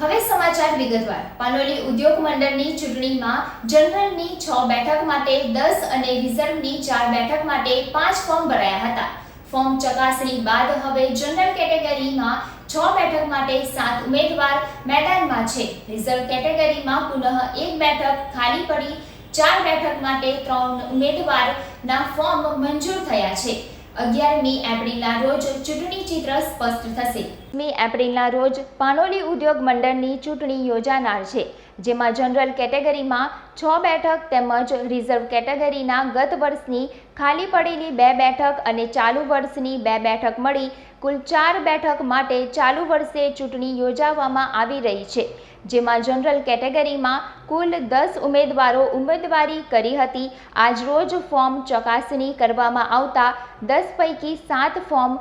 હવે સમાચાર વિગતવાર. પાનોલી ઉદ્યોગ મંડળની ચૂંટણીમાં જનરલની છ બેઠક માટે દસ અને રિઝર્વની ચાર બેઠક માટે પાંચ ફોર્મ ભરાયા હતા. ફોર્મ ચકાસણી બાદ હવે જનરલ કેટેગરીમાં છ બેઠક માટે સાત ઉમેદવાર મેદાનમાં છે. રિઝર્વ કેટેગરીમાં પુનઃ એક બેઠક ખાલી પડી, ચાર બેઠક માટે ત્રણ ઉમેદવારના ફોર્મ મંજૂર થયા છે. અગિયારમી એપ્રિલના રોજ ચૂંટણી ચિત્ર સ્પષ્ટ થશે. મી એપ્રિલના રોજ પાનોલી ઉદ્યોગ મંડળની ચૂંટણી યોજાનાર છે. જેમાં જનરલ કેટેગરીમાં છ બેઠક તેમજ રિઝર્વ કેટેગરીના ગત વર્ષની ખાલી પડેલી બે બેઠક અને ચાલુ વર્ષની બે બેઠક મળી કુલ ચાર બેઠક માટે ચાલુ વર્ષે ચૂંટણી યોજાવામાં આવી રહી છે. જેમાં જનરલ કેટેગરીમાં કુલ દસ ઉમેદવારો ઉમેદવારી કરી હતી. આજરોજ ફોર્મ ચકાસણી કરવામાં આવતા દસ પૈકી સાત ફોર્મ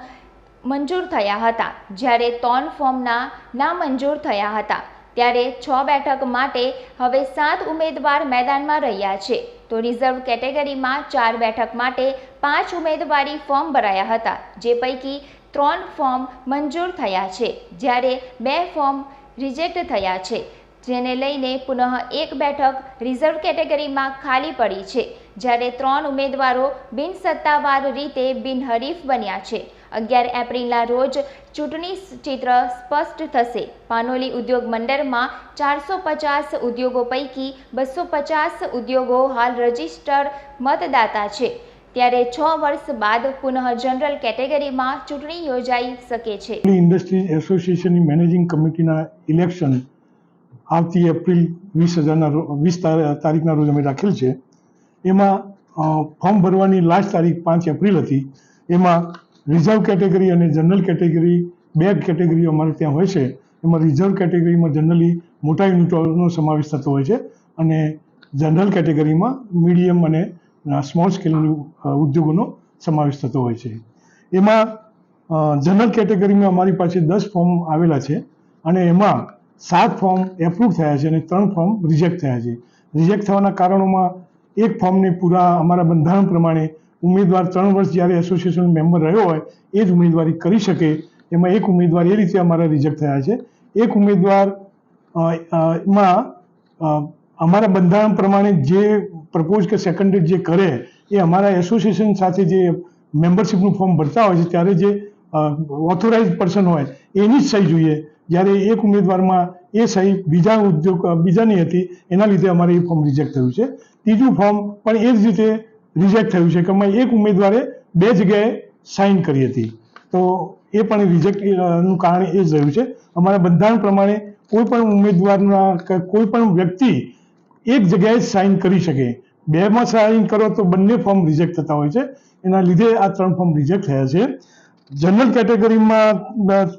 મંજૂર થયા હતા. જ્યારે ત્રણ ફોર્મના નામંજૂર થયા હતા. ત્યારે છ બેઠક માટે હવે સાત ઉમેદવાર મેદાનમાં રહ્યા છે. તો રિઝર્વ કેટેગરીમાં ચાર બેઠક માટે પાંચ ઉમેદવારી ફોર્મ ભરાયા હતા, જે પૈકી ત્રણ ફોર્મ મંજૂર થયા છે. જ્યારે બે ફોર્મ રિજેક્ટ થયા છે, જેને લઈને પુનઃ એક બેઠક રિઝર્વ કેટેગરીમાં ખાલી પડી છે. જ્યારે ત્રણ ઉમેદવારો બિનસત્તાવાર રીતે બિનહરીફ બન્યા છે. અગિયાર એપ્રિલના રોજ ચૂંટણી ચિત્ર સ્પષ્ટ થશે. પાનોલી ઉદ્યોગ મંડળમાં ચારસો પચાસ ઉદ્યોગો પૈકી બસો પચાસ ઉદ્યોગો હાલ રજિસ્ટર મતદાતા છે. ત્યારે છ વર્ષ બાદ પુનઃ જનરલ કેટેગરીમાં ચૂંટણી યોજાઈ શકે છે. ઇન્ડસ્ટ્રીઝ એસોસિએશનની મેનેજિંગ કમિટીના ઇલેક્શન આવતી એપ્રિલ વીસ હજારના વીસ તારીખના રોજ અમે રાખેલ છે. એમાં ફોર્મ ભરવાની લાસ્ટ તારીખ પાંચ એપ્રિલ હતી. એમાં રિઝર્વ કેટેગરી અને જનરલ કેટેગરી બે કેટેગરીઓ અમારે ત્યાં હોય છે. એમાં રિઝર્વ કેટેગરીમાં જનરલી મોટા યુનિટોનો સમાવેશ થતો હોય છે અને જનરલ કેટેગરીમાં મીડિયમ અને સ્મોલ સ્કેલ ઉદ્યોગોનો સમાવેશ થતો હોય છે. એમાં જનરલ કેટેગરીમાં અમારી પાસે દસ ફોર્મ આવેલા છે અને એમાં સાત ફોર્મ એપ્રુવ થયા છે અને ત્રણ ફોર્મ રિજેક્ટ થયા છે. રિજેક્ટ થવાના કારણોમાં એક ફોર્મને પૂરા અમારા બંધારણ પ્રમાણે ઉમેદવાર ત્રણ વર્ષ જ્યારે એસોસિએશન મેમ્બર રહ્યો હોય, એ જ ઉમેદવારી કરી શકે. એમાં એક ઉમેદવાર એ રીતે અમારા રિજેક્ટ થયા છે. એક ઉમેદવારમાં અમારા બંધારણ પ્રમાણે જે પ્રપોઝ કે સેકન્ડરી જે કરે, એ અમારા એસોસિએશન સાથે જે મેમ્બરશિપનું ફોર્મ ભરતા હોય છે, ત્યારે જે ઓથોરાઇઝ પર્સન હોય, એની જ સહી જોઈએ. જ્યારે એક ઉમેદવારમાં એ સહી બીજા ઉદ્યોગ બીજાની હતી, એના લીધે અમારે એ ફોર્મ રિજેક્ટ થયું છે. ત્રીજું ફોર્મ પણ એ જ રીતે રિજેક્ટ થયું છે કે અમે એક ઉમેદવારે બે જગ્યાએ સાઇન કરી હતી. તો એ પણ રિજેક્ટનું કારણ એ જ રહ્યું છે. અમારા બંધારણ પ્રમાણે કોઈ પણ ઉમેદવારના કોઈ પણ વ્યક્તિ એક જગ્યાએ સાઇન કરી શકે. બેમાં સાઇન કરો તો બંને ફોર્મ રિજેક્ટ થતા હોય છે. એના લીધે આ ત્રણ ફોર્મ રિજેક્ટ થયા છે. જનરલ કેટેગરીમાં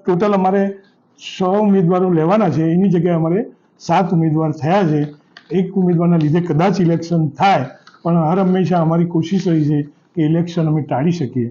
ટોટલ અમારે છ ઉમેદવારો લેવાના છે. એની જગ્યાએ અમારે સાત ઉમેદવાર થયા છે. એક ઉમેદવારના લીધે કદાચ ઇલેક્શન થાય. પણ હર હંમેશા અમારી કોશિશ રહી છે કે ઇલેક્શન અમે ટાળી શકીએ.